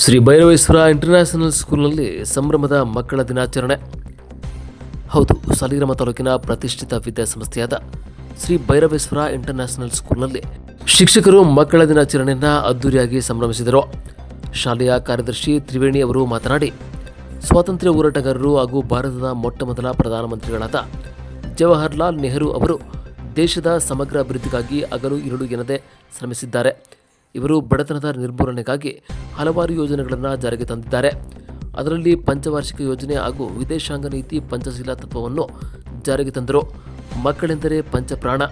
Shri Bhairaveshwara international ಸ್ಕೂಲ್ನಲ್ಲಿ ಸಂಭ್ರಮದ ಮಕ್ಕಳ ದಿನಾಚರಣೆ. ಹೌದು, ಸಾಲಿಗ್ರಾಮ ತಾಲೂಕಿನ ಪ್ರತಿಷ್ಠಿತ ವಿದ್ಯಾಸಂಸ್ಥೆಯಾದ ಶ್ರೀ ಭೈರವೇಶ್ವರ ಇಂಟರ್ನ್ಯಾಷನಲ್ ಸ್ಕೂಲ್ನಲ್ಲಿ ಶಿಕ್ಷಕರು ಮಕ್ಕಳ ದಿನಾಚರಣೆಯನ್ನು ಅದ್ದೂರಿಯಾಗಿ ಸಂಭ್ರಮಿಸಿದರು. ಶಾಲೆಯ ಕಾರ್ಯದರ್ಶಿ ತ್ರಿವೇಣಿ ಅವರು ಮಾತನಾಡಿ, ಸ್ವಾತಂತ್ರ್ಯ ಹೋರಾಟಗಾರರು ಹಾಗೂ ಭಾರತದ ಮೊಟ್ಟಮೊದಲ ಪ್ರಧಾನಮಂತ್ರಿಗಳಾದ ಜವಾಹರ್ಲಾಲ್ ನೆಹರು ಅವರು ದೇಶದ ಸಮಗ್ರ ಅಭಿವೃದ್ಧಿಗಾಗಿ ಹಗಲು ಇರುಳು ಎನ್ನದೆ ಶ್ರಮಿಸಿದ್ದಾರೆ. ಇವರು ಬಡತನದ ನಿರ್ಮೂಲನೆಗಾಗಿ ಹಲವಾರು ಯೋಜನೆಗಳನ್ನು ಜಾರಿಗೆ ತಂದಿದ್ದಾರೆ. ಅದರಲ್ಲಿ ಪಂಚವಾರ್ಷಿಕ ಯೋಜನೆ ಹಾಗೂ ವಿದೇಶಾಂಗ ನೀತಿ ಪಂಚಶೀಲ ತತ್ವವನ್ನು ಜಾರಿಗೆ ತಂದರು. ಮಕ್ಕಳೆಂದರೆ ಪಂಚಪ್ರಾಣ,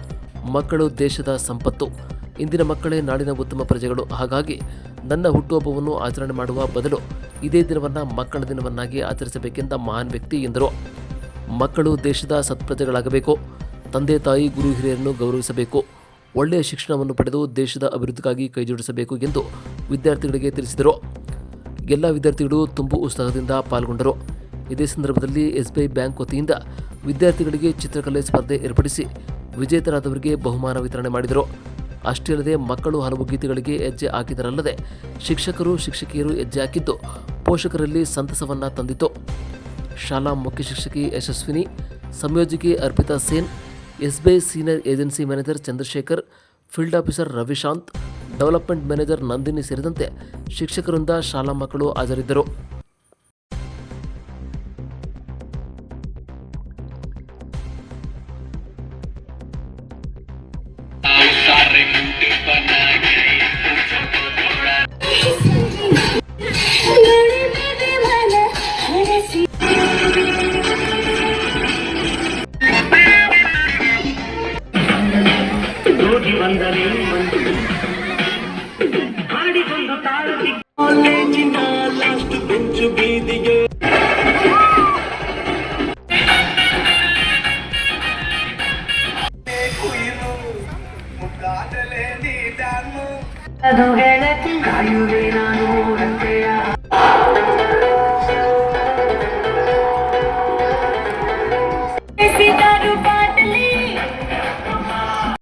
ಮಕ್ಕಳು ದೇಶದ ಸಂಪತ್ತು. ಇಂದಿನ ಮಕ್ಕಳೇ ನಾಡಿನ ಉತ್ತಮ ಪ್ರಜೆಗಳು. ಹಾಗಾಗಿ ನನ್ನ ಹುಟ್ಟುಹಬ್ಬವನ್ನು ಆಚರಣೆ ಮಾಡುವ ಬದಲು ಇದೇ ದಿನವನ್ನು ಮಕ್ಕಳ ದಿನವನ್ನಾಗಿ ಆಚರಿಸಬೇಕೆಂದ ಮಹಾನ್ ವ್ಯಕ್ತಿ ಎಂದರು. ಮಕ್ಕಳು ದೇಶದ ಸತ್ಪ್ರಜೆಗಳಾಗಬೇಕು. ತಂದೆ ತಾಯಿ, ಗುರು ಹಿರಿಯರನ್ನು ಗೌರವಿಸಬೇಕು. ಒಳ್ಳೆಯ ಶಿಕ್ಷಣವನ್ನು ಪಡೆದು ದೇಶದ ಅಭಿವೃದ್ಧಿಗಾಗಿ ಕೈಜೋಡಿಸಬೇಕು ಎಂದು ವಿದ್ಯಾರ್ಥಿಗಳಿಗೆ ತಿಳಿಸಿದರು. ಎಲ್ಲ ವಿದ್ಯಾರ್ಥಿಗಳು ತುಂಬು ಉತ್ಸಾಹದಿಂದ ಪಾಲ್ಗೊಂಡರು. ಇದೇ ಸಂದರ್ಭದಲ್ಲಿ ಎಸ್ಬಿಐ ಬ್ಯಾಂಕ್ ವತಿಯಿಂದ ವಿದ್ಯಾರ್ಥಿಗಳಿಗೆ ಚಿತ್ರಕಲೆ ಸ್ಪರ್ಧೆ ಏರ್ಪಡಿಸಿ ವಿಜೇತರಾದವರಿಗೆ ಬಹುಮಾನ ವಿತರಣೆ ಮಾಡಿದರು. ಅಷ್ಟೇ ಅಲ್ಲದೆ ಮಕ್ಕಳು ಹಲವು ಗೀತೆಗಳಿಗೆ ಹೆಜ್ಜೆ ಹಾಕಿದರಲ್ಲದೆ ಶಿಕ್ಷಕರು, ಶಿಕ್ಷಕಿಯರು ಹೆಜ್ಜೆ ಹಾಕಿದ್ದು ಪೋಷಕರಲ್ಲಿ ಸಂತಸವನ್ನು ತಂದಿತು ಶಾಲಾ ಮುಖ್ಯ ಶಿಕ್ಷಕಿ Yashaswini, ಸಂಯೋಜಕಿ Arpita Sen SBI senior agency manager Chandrashekar, field officer Ravishant, development manager Nandini ಸೇರಿದಂತೆ ಶಿಕ್ಷಕರಿಂದ ಶಾಲಾ ಮಕ್ಕಳು ಹಾಜರಿದ್ದರು. ಬಂದರೆ ಮಂದು ಹಾಡಿಕೊಂಡು ತಾಳುತ್ತಿ ಕಾಲೇಜಿನ ಲಾಸ್ಟ್ ಬೆಂಚು ಬೀದಿಗೆ ಅದು ಗೆಳತಿ ಕಾಯುವೆ ನಾನು